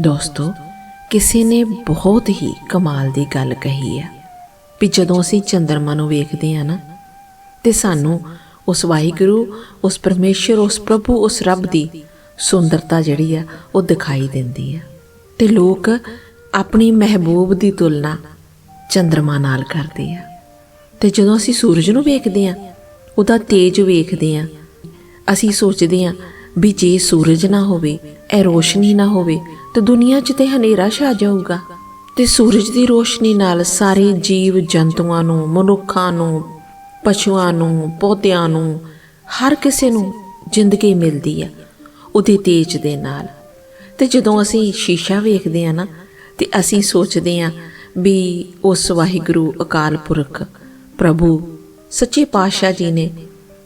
ਦੋਸਤੋ, ਕਿਸੇ ਨੇ ਬਹੁਤ ਹੀ ਕਮਾਲ ਦੀ ਗੱਲ ਕਹੀ ਹੈ ਵੀ ਜਦੋਂ ਅਸੀਂ ਚੰਦਰਮਾ ਨੂੰ ਵੇਖਦੇ ਹਾਂ ਨਾ, ਤੇ ਸਾਨੂੰ ਉਸ ਵਾਹਿਗੁਰੂ, ਉਸ ਪਰਮੇਸ਼ਰ, ਉਸ ਪ੍ਰਭੂ, ਉਸ ਰੱਬ ਦੀ ਸੁੰਦਰਤਾ ਜਿਹੜੀ ਆ, ਉਹ ਦਿਖਾਈ ਦਿੰਦੀ ਆ ਤੇ ਲੋਕ ਆਪਣੀ ਮਹਿਬੂਬ ਦੀ ਤੁਲਨਾ ਚੰਦਰਮਾ ਨਾਲ ਕਰਦੇ ਆ। ਤੇ ਜਦੋਂ ਅਸੀਂ ਸੂਰਜ ਨੂੰ ਵੇਖਦੇ ਆ ਉਹਦਾ ਤੇਜ ਵੇਖਦੇ ਆ ਅਸੀਂ ਸੋਚਦੇ ਆ ਵੀ ਜੇ ਸੂਰਜ ਨਾ ਹੋਵੇ, ਇਹ ਰੋਸ਼ਨੀ ਨਾ ਹੋਵੇ ਤੇ ਦੁਨੀਆ 'ਚ ਤੇ ਹਨੇਰਾ ਛਾ ਜਾਊਗਾ ਤੇ ਸੂਰਜ ਦੀ ਰੋਸ਼ਨੀ ਨਾਲ ਸਾਰੇ ਜੀਵ ਜੰਤੂਆਂ ਨੂੰ, ਮਨੁੱਖਾਂ ਨੂੰ, ਪਸ਼ੂਆਂ ਨੂੰ, ਪੌਦਿਆਂ ਨੂੰ, ਹਰ ਕਿਸੇ ਨੂੰ ਜ਼ਿੰਦਗੀ ਮਿਲਦੀ ਆ ਉਹਦੇ ਤੇਜ ਦੇ ਨਾਲ। ਤੇ ਜਦੋਂ ਅਸੀਂ ਸ਼ੀਸ਼ਾ ਵੇਖਦੇ ਆ ਨਾ, ਤੇ ਅਸੀਂ ਸੋਚਦੇ ਆ ਵੀ ਉਸ ਵਾਹਿਗੁਰੂ ਅਕਾਲ ਪੁਰਖ, ਪ੍ਰਭੂ, ਸੱਚੇ ਪਾਤਸ਼ਾਹ ਜੀ ਨੇ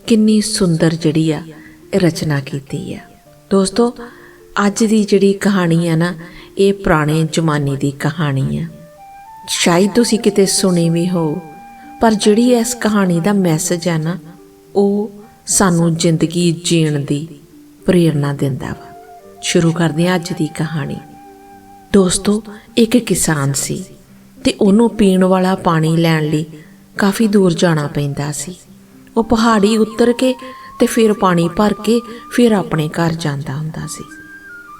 ਕਿੰਨੀ ਸੁੰਦਰ ਜਿਹੜੀ ਆ ਰਚਨਾ ਕੀਤੀ ਆ। ਦੋਸਤੋ ਅੱਜ ਦੀ ਜਿਹੜੀ ਕਹਾਣੀ ਆ ਨਾ, ਇਹ ਪੁਰਾਣੇ ਜ਼ਮਾਨੇ ਦੀ ਕਹਾਣੀ ਆ। ਸ਼ਾਇਦ ਤੁਸੀਂ ਕਿਤੇ ਸੁਣੀ ਵੀ ਹੋ, ਪਰ ਜਿਹੜੀ ਇਸ ਕਹਾਣੀ ਦਾ ਮੈਸੇਜ ਆ ਨਾ, ਉਹ ਸਾਨੂੰ ਜ਼ਿੰਦਗੀ ਜੀਣ ਦੀ ਪ੍ਰੇਰਣਾ ਦਿੰਦਾ ਵਾ। ਸ਼ੁਰੂ ਕਰਦੇ ਹਾਂ ਅੱਜ ਦੀ ਕਹਾਣੀ। ਦੋਸਤੋ, ਇੱਕ ਕਿਸਾਨ ਸੀ ਤੇ ਉਹਨੂੰ ਪੀਣ ਵਾਲਾ ਪਾਣੀ ਲੈਣ ਲਈ ਕਾਫੀ ਦੂਰ ਜਾਣਾ ਪੈਂਦਾ ਸੀ। ਉਹ ਪਹਾੜੀ ਉੱਤਰ ਕੇ ਤੇ ਫਿਰ ਪਾਣੀ ਭਰ ਕੇ ਫਿਰ ਆਪਣੇ ਘਰ ਜਾਂਦਾ ਹੁੰਦਾ ਸੀ।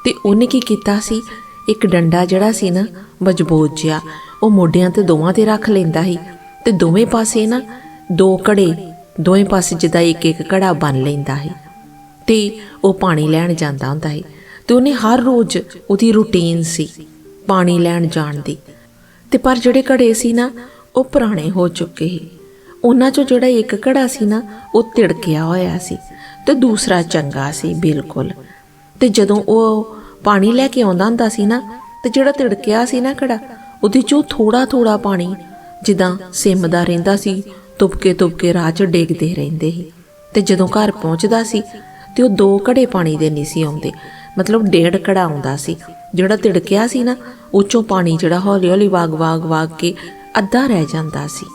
ਤੇ ਉਹਨੇ ਕੀ ਕੀਤਾ ਸੀ? ਇੱਕ ਡੰਡਾ ਜਿਹੜਾ ਸੀ ਨਾ, ਮਜ਼ਬੂਤ ਜਿਹਾ, ਉਹ ਮੋਢਿਆਂ ਤੇ ਦੋਵਾਂ ਤੇ ਰੱਖ ਲੈਂਦਾ ਸੀ ਤੇ ਦੋਵੇਂ ਪਾਸੇ ਨਾ ਦੋ ਘੜੇ, ਦੋਵੇਂ ਪਾਸੇ ਜਿੱਦਾਂ ਇੱਕ ਇੱਕ ਘੜਾ ਬੰਨ ਲੈਂਦਾ ਸੀ ਤੇ ਉਹ ਪਾਣੀ ਲੈਣ ਜਾਂਦਾ ਹੁੰਦਾ ਸੀ ਤੇ ਉਹਨੇ ਹਰ ਰੋਜ਼ ਉਹਦੀ ਰੁਟੀਨ ਸੀ ਪਾਣੀ ਲੈਣ ਜਾਣ ਦੀ। ਤੇ ਪਰ ਜਿਹੜੇ ਘੜੇ ਸੀ ਨਾ, ਉਹ ਪੁਰਾਣੇ ਹੋ ਚੁੱਕੇ ਸੀ। ਉਹਨਾਂ ਚੋਂ ਜਿਹੜਾ ਇੱਕ ਘੜਾ ਸੀ ਨਾ, ਉਹ ਤਿੜਕਿਆ ਹੋਇਆ ਸੀ ਤੇ ਦੂਸਰਾ ਚੰਗਾ ਸੀ, ਬਿਲਕੁਲ। ਤੇ ਜਦੋਂ ਉਹ ਪਾਣੀ ਲੈ ਕੇ ਆਉਂਦਾ ਹੁੰਦਾ ਸੀ ਨਾ, ਤੇ ਜਿਹੜਾ ਤਿੜਕਿਆ ਸੀ ਨਾ ਘੜਾ, ਉਹਦੇ ਚੋਂ ਥੋੜਾ ਥੋੜਾ ਪਾਣੀ ਜਿੱਦਾਂ ਸਿਮਦਾ ਰਹਿੰਦਾ ਸੀ ਤੁਪਕੇ ਤੁਪਕੇ ਰਾਹ 'ਚ ਡੇਗਦੇ ਰਹਿੰਦੇ ਸੀ। ਤੇ ਜਦੋਂ ਘਰ ਪਹੁੰਚਦਾ ਸੀ, ਤੇ ਉਹ ਦੋ ਘੜੇ ਪਾਣੀ ਦੇ ਨਹੀਂ ਸੀ ਆਉਂਦੇ, ਮਤਲਬ ਡੇਢ ਘੜਾ ਆਉਂਦਾ ਸੀ। ਜਿਹੜਾ ਤਿੜਕਿਆ ਸੀ ਨਾ, ਉਹ 'ਚੋਂ ਪਾਣੀ ਜਿਹੜਾ ਹੌਲੀ ਹੌਲੀ ਵਾਗ ਵਾਗ ਵਾਗ ਕੇ ਅੱਧਾ ਰਹਿ ਜਾਂਦਾ ਸੀ।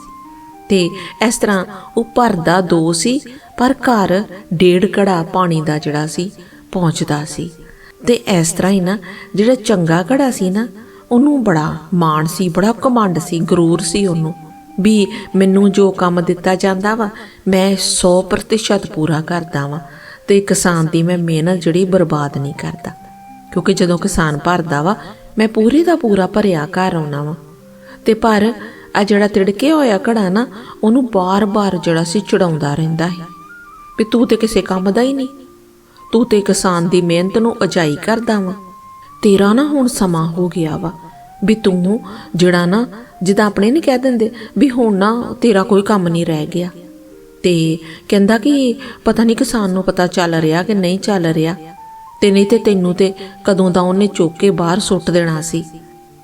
ਤੇ ਇਸ ਤਰ੍ਹਾਂ ਉਹ ਭਰਦਾ ਦੋ ਸੀ, ਪਰ ਘਰ ਡੇਢ ਘੜਾ ਪਾਣੀ ਦਾ ਜਿਹੜਾ ਸੀ ਪਹੁੰਚਦਾ ਸੀ। ਤੇ ਇਸ ਤਰ੍ਹਾਂ ਹੀ ਨਾ, ਜਿਹੜਾ ਚੰਗਾ ਘੜਾ ਸੀ ਨਾ, ਉਹਨੂੰ ਬੜਾ ਮਾਣ ਸੀ, ਬੜਾ ਕਮਾਂਡ ਸੀ, ਗਰੂਰ ਸੀ ਉਹਨੂੰ ਵੀ ਮੈਨੂੰ ਜੋ ਕੰਮ ਦਿੱਤਾ ਜਾਂਦਾ ਵਾ, ਮੈਂ 100% ਪੂਰਾ ਕਰਦਾ ਵਾਂ ਤੇ ਕਿਸਾਨ ਦੀ ਮੈਂ ਮਿਹਨਤ ਜਿਹੜੀ ਬਰਬਾਦ ਨਹੀਂ ਕਰਦਾ। ਕਿਉਂਕਿ ਜਦੋਂ ਕਿਸਾਨ ਭਰਦਾ ਵਾ, ਮੈਂ ਪੂਰੇ ਦਾ ਪੂਰਾ ਭਰਿਆ ਘਰ ਆਉਣਾ ਵਾ। ਤੇ ਪਰ ਆ ਜਿਹੜਾ ਤਿੜਕੇ ਹੋਇਆ ਘੜਾ ਨਾ, ਉਹਨੂੰ ਬਾਰ-ਬਾਰ ਜਿਹੜਾ ਸੀ ਚੜਾਉਂਦਾ ਰਹਿੰਦਾ ਹੈ ਵੀ ਤੂੰ ਤੇ ਕਿਸੇ ਕੰਮ ਦਾ ਹੀ ਨਹੀਂ। ਤੂੰ ਤੇ ਕਿਸਾਨ ਦੀ ਮਿਹਨਤ ਨੂੰ ਅਜਾਈ ਕਰਦਾ ਵਾ। ਤੇਰਾ ਨਾ ਹੁਣ ਸਮਾਂ ਹੋ ਗਿਆ ਵਾ ਵੀ ਤੂੰ ਜਿਹੜਾ ਨਾ, ਜਿੱਦਾਂ ਆਪਣੇ ਨਹੀਂ ਕਹਿ ਦਿੰਦੇ ਵੀ ਹੁਣ ਨਾ ਤੇਰਾ ਕੋਈ ਕੰਮ ਨਹੀਂ ਰਹਿ ਗਿਆ। ਤੇ ਕਹਿੰਦਾ ਕਿ ਪਤਾ ਨਹੀਂ ਕਿਸਾਨ ਨੂੰ ਪਤਾ ਚੱਲ ਰਿਹਾ ਕਿ ਨਹੀਂ ਚੱਲ ਰਿਹਾ। ਤੇ ਨਹੀਂ ਤੇ ਤੈਨੂੰ ਤੇ ਕਦੋਂ ਦਾ ਉਹਨੇ ਚੁੱਕ ਕੇ ਬਾਹਰ ਸੁੱਟ ਦੇਣਾ ਸੀ।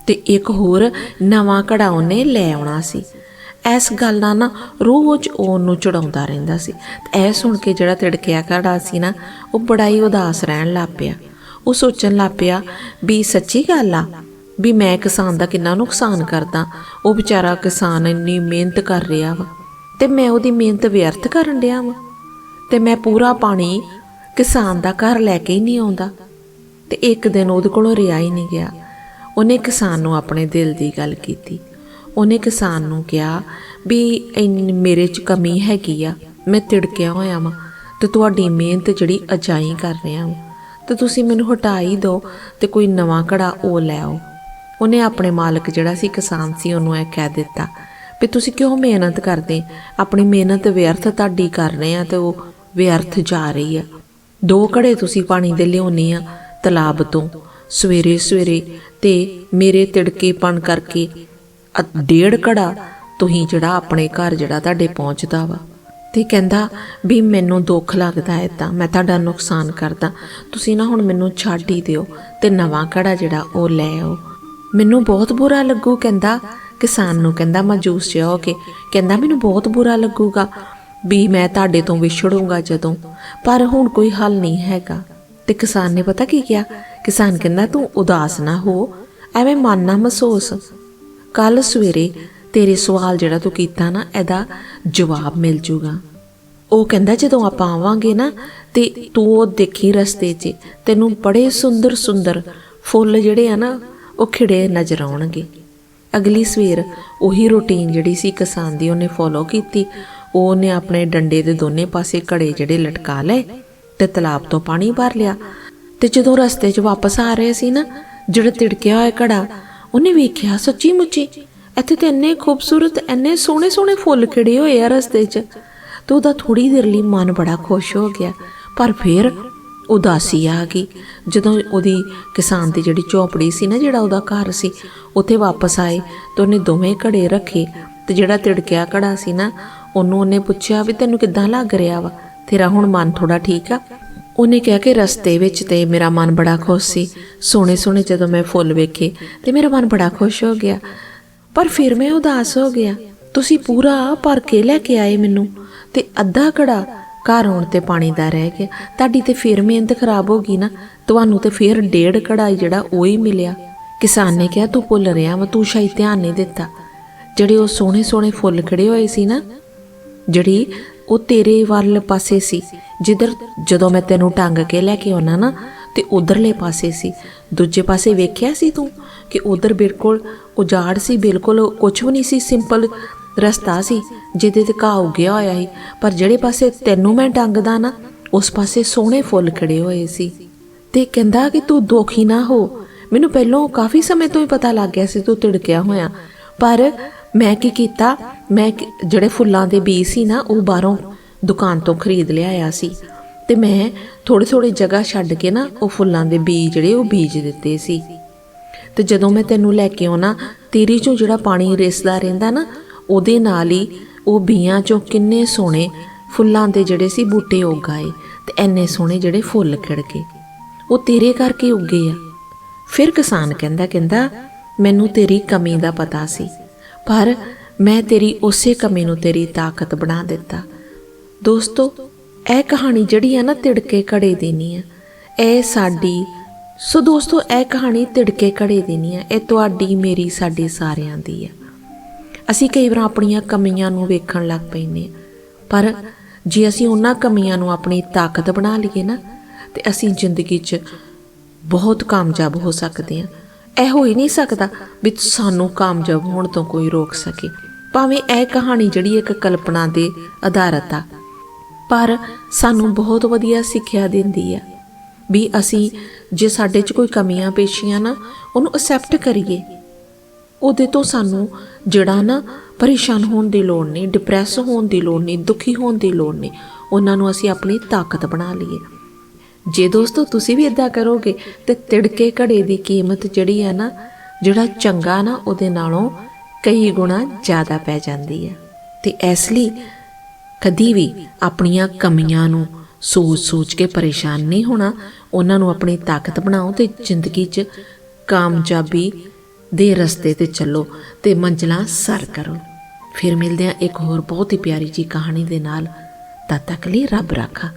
ਤੇ ਇੱਕ ਹੋਰ ਨਵਾਂ ਘੜਾ ਉਹਨੇ ਲੈ ਆਉਣਾ ਸੀ। ਇਸ ਗੱਲ ਨਾਲ ਨਾ ਰੋਜ਼ ਉਹਨੂੰ ਚੜਾਉਂਦਾ ਰਹਿੰਦਾ ਸੀ। ਤੇ ਇਹ ਸੁਣ ਕੇ ਜਿਹੜਾ ਤਿੜਕਿਆ ਘੜਾ ਸੀ ਨਾ, ਉਹ ਬੜਾ ਹੀ ਉਦਾਸ ਰਹਿਣ ਲੱਗ ਪਿਆ। ਉਹ ਸੋਚਣ ਲੱਗ ਪਿਆ ਵੀ ਸੱਚੀ ਗੱਲ ਆ, ਵੀ ਮੈਂ ਕਿਸਾਨ ਦਾ ਕਿੰਨਾ ਨੁਕਸਾਨ ਕਰਦਾ, ਉਹ ਵਿਚਾਰਾ ਕਿਸਾਨ ਇੰਨੀ ਮਿਹਨਤ ਕਰ ਰਿਹਾ ਵਾ, ਤੇ ਮੈਂ ਉਹਦੀ ਮਿਹਨਤ ਵਿਅਰਥ ਕਰਨ ਡਿਆ ਵਾ। ਤੇ ਮੈਂ ਪੂਰਾ ਪਾਣੀ ਕਿਸਾਨ ਦਾ ਘਰ ਲੈ ਕੇ ਹੀ ਨਹੀਂ ਆਉਂਦਾ। ਤੇ ਇੱਕ ਦਿਨ ਉਹਦੇ ਕੋਲੋਂ ਰਿਹਾ ਹੀ ਨਹੀਂ ਗਿਆ। ਉਹਨੇ ਕਿਸਾਨ ਨੂੰ ਆਪਣੇ ਦਿਲ ਦੀ ਗੱਲ ਕੀਤੀ। ਉਹਨੇ ਕਿਸਾਨ ਨੂੰ ਕਿਹਾ ਵੀ ਇੰਨੀ ਮੇਰੇ 'ਚ ਕਮੀ ਹੈਗੀ ਆ, ਮੈਂ ਤਿੜਕਿਆ ਹੋਇਆ ਵਾਂ ਤੇ ਤੁਹਾਡੀ ਮਿਹਨਤ ਜਿਹੜੀ ਅਜਾਈ ਕਰ ਰਿਹਾ ਵਾਂ। ਤੇ ਤੁਸੀਂ ਮੈਨੂੰ ਹਟਾ ਹੀ ਦਿਓ ਤੇ ਕੋਈ ਨਵਾਂ ਘੜਾ ਉਹ ਲੈ ਆਓ। ਉਹਨੇ ਆਪਣੇ ਮਾਲਕ ਜਿਹੜਾ ਸੀ ਕਿਸਾਨ ਸੀ ਉਹਨੂੰ ਇਹ ਕਹਿ ਦਿੱਤਾ ਵੀ ਤੁਸੀਂ ਕਿਉਂ ਮਿਹਨਤ ਕਰਦੇ? ਆਪਣੀ ਮਿਹਨਤ ਵਿਅਰਥ ਤੁਹਾਡੀ ਕਰ ਰਹੇ ਆ ਤੇ ਉਹ ਵਿਅਰਥ ਜਾ ਰਹੀ ਆ। ਦੋ ਘੜੇ ਤੁਸੀਂ ਪਾਣੀ ਦੇ ਲਿਆਉਣੇ ਆ ਤਲਾਬ ਤੋਂ। ਸਵੇਰੇ ਸਵੇਰੇ ਤੇ ਮੇਰੇ ਤਿੜਕੇ ਪਣ ਕਰਕੇ ਡੇਢ ਘੜਾ ਤੁਸੀਂ ਜਿਹੜਾ ਆਪਣੇ ਘਰ ਜਿਹੜਾ ਤੁਹਾਡੇ ਪਹੁੰਚਦਾ ਵਾ। ਤੇ ਕਹਿੰਦਾ ਵੀ ਮੈਨੂੰ ਦੁੱਖ ਲੱਗਦਾ ਹੈ ਤਾਂ ਮੈਂ ਤੁਹਾਡਾ ਨੁਕਸਾਨ ਕਰਦਾ। ਤੁਸੀਂ ਨਾ ਹੁਣ ਮੈਨੂੰ ਛੱਡ ਹੀ ਦਿਓ ਤੇ ਨਵਾਂ ਘੜਾ ਜਿਹੜਾ ਉਹ ਲੈ ਆਓ। ਮੈਨੂੰ ਬਹੁਤ ਬੁਰਾ ਲੱਗੂ ਕਹਿੰਦਾ, ਕਿਸਾਨ ਨੂੰ ਕਹਿੰਦਾ ਮਜੂਸ ਜਿਹਾ ਹੋ ਕੇ। ਕਹਿੰਦਾ ਮੈਨੂੰ ਬਹੁਤ ਬੁਰਾ ਲੱਗੂਗਾ ਵੀ ਮੈਂ ਤੁਹਾਡੇ ਤੋਂ ਵਿਛੜੂੰਗਾ ਜਦੋਂ, ਪਰ ਹੁਣ ਕੋਈ ਹੱਲ ਨਹੀਂ ਹੈਗਾ। ਤੇ ਕਿਸਾਨ ਨੇ ਪਤਾ ਕੀ ਕਿਹਾ? ਕਿਸਾਨ ਕਹਿੰਦਾ ਤੂੰ ਉਦਾਸ ਨਾ ਹੋ, ਐਵੇਂ ਮਨ ਨਾ ਮਹਿਸੂਸ। ਕੱਲ ਸਵੇਰੇ ਤੇਰੇ ਸਵਾਲ ਜਿਹੜਾ ਤੂੰ ਕੀਤਾ ਨਾ, ਇਹਦਾ ਜਵਾਬ ਮਿਲ ਜੂਗਾ। ਉਹ ਕਹਿੰਦਾ, ਜਦੋਂ ਆਪਾਂ ਆਵਾਂਗੇ ਨਾ ਤੇ ਤੂੰ ਉਹ ਦੇਖੀ ਰਸਤੇ 'ਚ, ਤੈਨੂੰ ਬੜੇ ਸੁੰਦਰ ਸੁੰਦਰ ਫੁੱਲ ਜਿਹੜੇ ਆ ਨਾ, ਉਹ ਖਿੜੇ ਨਜ਼ਰ ਆਉਣਗੇ। ਅਗਲੀ ਸਵੇਰ ਉਹੀ ਰੁਟੀਨ ਜਿਹੜੀ ਸੀ ਕਿਸਾਨ ਦੀ, ਉਹਨੇ ਫੋਲੋ ਕੀਤੀ। ਉਹਨੇ ਆਪਣੇ ਡੰਡੇ ਦੇ ਦੋਨੇ ਪਾਸੇ ਘੜੇ ਜਿਹੜੇ ਲਟਕਾ ਲਏ ਤੇ ਤਲਾਬ ਤੋਂ ਪਾਣੀ ਭਰ ਲਿਆ। ਤੇ ਜਦੋਂ ਰਸਤੇ 'ਚ ਵਾਪਸ ਆ ਰਹੇ ਸੀ ਨਾ, ਜਿਹੜਾ ਤਿੜਕਿਆ ਹੋਇਆ ਘੜਾ ਉਹਨੇ ਵੇਖਿਆ ਸੱਚੀ ਮੁੱਚੀ। ਇੱਥੇ ਤੇ ਇੰਨੇ ਖੂਬਸੂਰਤ, ਇੰਨੇ ਸੋਹਣੇ ਸੋਹਣੇ ਫੁੱਲ ਖਿੜੇ ਹੋਏ ਆ ਰਸਤੇ 'ਚ। ਤੇ ਉਹਦਾ ਥੋੜੀ ਦੇਰ ਲਈ ਮਨ ਬੜਾ ਖੁਸ਼ ਹੋ ਗਿਆ। ਪਰ ਫਿਰ ਉਦਾਸੀ ਆ ਗਈ। ਜਦੋਂ ਉਹਦੀ ਕਿਸਾਨ ਦੀ ਜਿਹੜੀ ਝੋਪੜੀ ਸੀ ਨਾ, ਜਿਹੜਾ ਉਹਦਾ ਘਰ ਸੀ, ਉੱਥੇ ਵਾਪਸ ਆਏ ਤੇ ਉਹਨੇ ਦੋਵੇਂ ਘੜੇ ਰੱਖੇ ਤੇ ਜਿਹੜਾ ਤਿੜਕਿਆ ਘੜਾ ਸੀ ਨਾ, ਉਹਨੂੰ ਉਹਨੇ ਪੁੱਛਿਆ ਵੀ ਤੈਨੂੰ ਕਿੱਦਾਂ ਲੱਗ ਰਿਹਾ ਵਾ? ਤੇਰਾ ਹੁਣ ਮਨ ਥੋੜਾ ਠੀਕ ਆ? ਉਹਨੇ ਕਿਹਾ ਕਿ ਰਸਤੇ ਵਿੱਚ ਤੇ ਮੇਰਾ ਮਨ ਬੜਾ ਖੁਸ਼ ਸੀ। ਸੋਹਣੇ ਸੋਹਣੇ ਜਦੋਂ ਮੈਂ ਫੁੱਲ ਵੇਖੇ ਤੇ ਮੇਰਾ ਮਨ ਬੜਾ ਖੁਸ਼ ਹੋ ਗਿਆ। ਪਰ ਫਿਰ ਮੈਂ ਉਦਾਸ ਹੋ ਗਿਆ। ਤੁਸੀਂ ਪੂਰਾ ਭਰ ਕੇ ਲੈ ਕੇ ਆਏ ਮੈਨੂੰ ਤੇ ਅੱਧਾ ਕੜਾ ਘਰ ਆਉਣ ਤੇ ਪਾਣੀ ਦਾ ਰਹਿ ਗਿਆ। ਤੁਹਾਡੀ ਤੇ ਫਿਰ ਮਿਹਨਤ ਖਰਾਬ ਹੋ ਗਈ ਨਾ। ਤੁਹਾਨੂੰ ਤੇ ਫਿਰ ਡੇਢ ਘੜਾ ਹੀ ਜਿਹੜਾ ਉਹ ਹੀ ਮਿਲਿਆ। ਕਿਸਾਨ ਨੇ ਕਿਹਾ, ਤੂੰ ਭੁੱਲ ਰਿਹਾ ਵਾ, ਤੂੰ ਸ਼ਾਇਦ ਧਿਆਨ ਨਹੀਂ ਦਿੱਤਾ। ਜਿਹੜੇ ਉਹ ਸੋਹਣੇ ਸੋਹਣੇ ਫੁੱਲ ਖੜੇ ਹੋਏ ਸੀ ਨਾ, ਜਿਹੜੀ ਉਹ ਤੇਰੇ ਵੱਲ ਪਾਸੇ ਸੀ। ਜਿੱਧਰ ਜਦੋਂ ਮੈਂ ਤੈਨੂੰ ਟੰਗ ਕੇ ਲੈ ਕੇ ਆਉਣਾ ਨਾ, ਤੇ ਉਧਰਲੇ ਪਾਸੇ ਸੀ। ਦੂਜੇ ਪਾਸੇ ਵੇਖਿਆ ਸੀ ਤੂੰ ਕਿ ਉਧਰ ਬਿਲਕੁਲ ਉਜਾੜ ਸੀ, ਬਿਲਕੁਲ ਕੁਝ ਵੀ ਨਹੀਂ ਸੀ, ਸਿੰਪਲ ਰਸਤਾ ਸੀ, ਜਿਹਦੇ ਤੇ ਘਾਹ ਉੱਗਿਆ ਹੋਇਆ ਸੀ। ਪਰ ਜਿਹੜੇ ਪਾਸੇ ਤੈਨੂੰ ਮੈਂ ਟੰਗਦਾ ਨਾ, ਉਸ ਪਾਸੇ ਸੋਹਣੇ ਫੁੱਲ ਖੜੇ ਹੋਏ ਸੀ। ਤੇ ਕਹਿੰਦਾ ਕਿ ਤੂੰ ਦੁਖੀ ਨਾ ਹੋ। ਮੈਨੂੰ ਪਹਿਲਾਂ ਕਾਫੀ ਸਮੇਂ ਤੋਂ ਹੀ ਪਤਾ ਲੱਗ ਗਿਆ ਸੀ, ਤੂੰ ਤਿੜਕਿਆ ਹੋਇਆ। ਪਰ ਮੈਂ ਕੀ ਕੀਤਾ? ਮੈਂ ਜਿਹੜੇ ਫੁੱਲਾਂ ਦੇ ਬੀਜ ਸੀ ਨਾ, ਉਹ ਬਾਹਰੋਂ ਦੁਕਾਨ ਤੋਂ ਖਰੀਦ ਲਿਆਇਆ ਸੀ। ਤੇ ਮੈਂ ਥੋੜੀ ਥੋੜੀ ਜਗ੍ਹਾ ਛੱਡ ਕੇ ਨਾ, ਉਹ ਫੁੱਲਾਂ ਦੇ ਬੀਜ ਜਿਹੜੇ, ਉਹ ਬੀਜ ਦਿੱਤੇ ਸੀ। ਤੇ ਜਦੋਂ ਮੈਂ ਤੈਨੂੰ ਲੈ ਕੇ ਆਉਣਾ, ਤੇਰੀ ਚੋਂ ਜਿਹੜਾ ਪਾਣੀ ਰਿਸਦਾ ਰਹਿੰਦਾ ਨਾ, ਉਹਦੇ ਨਾਲ ਹੀ ਉਹ ਬੀਆਂ ਚੋਂ ਕਿੰਨੇ ਸੋਹਣੇ ਫੁੱਲਾਂ ਦੇ ਜਿਹੜੇ ਸੀ, ਬੂਟੇ ਉੱਗ ਆਏ ਤੇ ਐਨੇ ਸੋਹਣੇ ਜਿਹੜੇ ਫੁੱਲ ਖਿੜ ਗਏ ਉਹ ਤੇਰੇ ਕਰਕੇ ਉੱਗੇ ਆ। ਫਿਰ ਕਿਸਾਨ ਕਹਿੰਦਾ ਕਹਿੰਦਾ, ਮੈਨੂੰ ਤੇਰੀ ਕਮੀ ਦਾ ਪਤਾ ਸੀ। ਪਰ ਮੈਂ ਤੇਰੀ ਉਸੇ ਕਮੀ ਨੂੰ ਤੇਰੀ ਤਾਕਤ ਬਣਾ ਦਿੱਤਾ। ਦੋਸਤੋ, ਇਹ ਕਹਾਣੀ ਜਿਹੜੀ ਆ ਨਾ ਤਿੜਕੇ ਘੜੇ ਦੀ ਨਹੀਂ ਆ। ਇਹ ਸਾਡੀ, ਸੋ ਦੋਸਤੋ, ਇਹ ਕਹਾਣੀ ਤਿੜਕੇ ਘੜੇ ਦੀ ਨਹੀਂ ਆ। ਇਹ ਤੁਹਾਡੀ, ਮੇਰੀ, ਸਾਡੀ ਸਾਰਿਆਂ ਦੀ ਆ। ਅਸੀਂ ਕਈ ਵਾਰ ਆਪਣੀਆਂ ਕਮੀਆਂ ਨੂੰ ਵੇਖਣ ਲੱਗ ਪੈਂਦੇ ਹਾਂ ਪਰ ਜੇ ਅਸੀਂ ਉਹਨਾਂ ਕਮੀਆਂ ਨੂੰ ਆਪਣੀ ਤਾਕਤ ਬਣਾ ਲਈਏ ਨਾ, ਤੇ ਅਸੀਂ ਜ਼ਿੰਦਗੀ 'ਚ ਬਹੁਤ ਕਾਮਯਾਬ ਹੋ ਸਕਦੇ ਹਾਂ ਇਹ ਹੋ ਹੀ ਨਹੀਂ ਸਕਦਾ ਵੀ ਸਾਨੂੰ ਕਾਮਯਾਬ ਹੋਣ ਤੋਂ ਕੋਈ ਰੋਕ ਸਕੇ। ਭਾਵੇਂ ਇਹ ਕਹਾਣੀ ਜਿਹੜੀ ਇੱਕ ਕਲਪਨਾ ਦੇ ਆਧਾਰਿਤ ਆ, ਪਰ ਸਾਨੂੰ ਬਹੁਤ ਵਧੀਆ ਸਿੱਖਿਆ ਦਿੰਦੀ ਆ ਵੀ ਅਸੀਂ ਜੇ ਸਾਡੇ 'ਚ ਕੋਈ ਕਮੀਆਂ ਪੇਸ਼ੀਆਂ ਨਾ, ਉਹਨੂੰ ਅਸੈਪਟ ਕਰੀਏ। ਉਹਦੇ ਤੋਂ ਸਾਨੂੰ ਜਿਹੜਾ ਨਾ ਪਰੇਸ਼ਾਨ ਹੋਣ ਦੀ ਲੋੜ ਨਹੀਂ ਡਿਪਰੈਸ ਹੋਣ ਦੀ ਲੋੜ ਨਹੀਂ, ਦੁਖੀ ਹੋਣ ਦੀ ਲੋੜ ਨਹੀਂ, ਉਹਨਾਂ ਨੂੰ ਅਸੀਂ ਆਪਣੀ ਤਾਕਤ ਬਣਾ ਲਈਏ। ਜੇ ਦੋਸਤੋ ਤੁਸੀਂ ਵੀ ਇਦਾਂ ਕਰੋਗੇ, ਤੇ ਤਿੜਕੇ ਘੜੇ ਦੀ ਕੀਮਤ ਜਿਹੜੀ ਹੈ ਨਾ, ਜਿਹੜਾ ਚੰਗਾ ਨਾ ਉਹਦੇ ਨਾਲੋਂ ਕਈ ਗੁਣਾ ਜ਼ਿਆਦਾ ਪੈ ਜਾਂਦੀ ਹੈ ਤੇ ਇਸ ਲਈ ਕਦੀ ਵੀ ਆਪਣੀਆਂ ਕਮੀਆਂ ਨੂੰ ਸੋਚ-ਸੋਚ ਕੇ ਪਰੇਸ਼ਾਨ ਨਹੀਂ ਹੋਣਾ, ਉਹਨਾਂ ਨੂੰ ਆਪਣੀ ਤਾਕਤ ਬਣਾਓ ਤੇ ਜ਼ਿੰਦਗੀ 'ਚ ਕਾਮਯਾਬੀ ਦੇ ਰਸਤੇ ਤੇ ਚੱਲੋ ਤੇ ਮੰਜ਼ਲਾਂ ਸਰ ਕਰੋ। ਫਿਰ ਮਿਲਦੇ ਹਾਂ ਇੱਕ ਹੋਰ ਬਹੁਤ ਹੀ ਪਿਆਰੀ ਜੀ ਕਹਾਣੀ ਦੇ ਨਾਲ। ਤਦ ਤੱਕ ਲਈ ਰੱਬ ਰਾਖਾ।